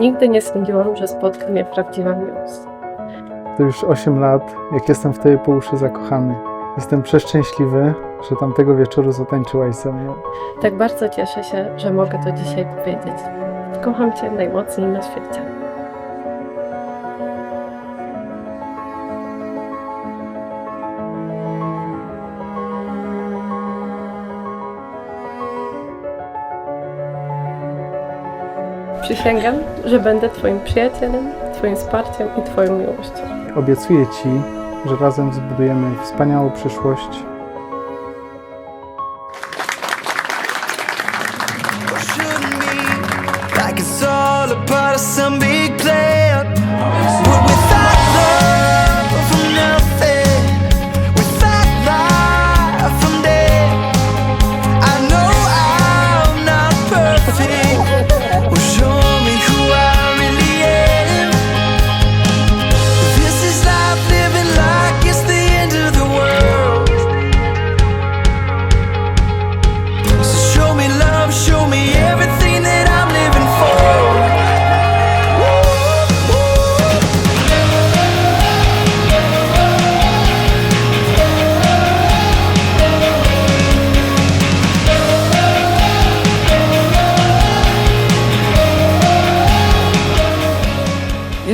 Nigdy nie sądziłam, że spotka mnie prawdziwa miłość. To już 8 lat, jak jestem w Tobie po uszy zakochany. Jestem przeszczęśliwy, że tamtego wieczoru zatańczyłaś ze mną. Tak bardzo cieszę się, że mogę to dzisiaj powiedzieć. Kocham Cię najmocniej na świecie. Przysięgam, że będę Twoim przyjacielem, Twoim wsparciem i Twoją miłością. Obiecuję Ci, że razem zbudujemy wspaniałą przyszłość. like it's all part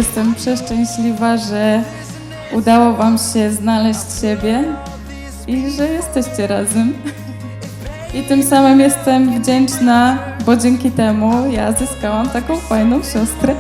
Jestem przeszczęśliwa, że udało Wam się znaleźć siebie i że jesteście razem. I tym samym jestem wdzięczna, bo dzięki temu ja zyskałam taką fajną siostrę.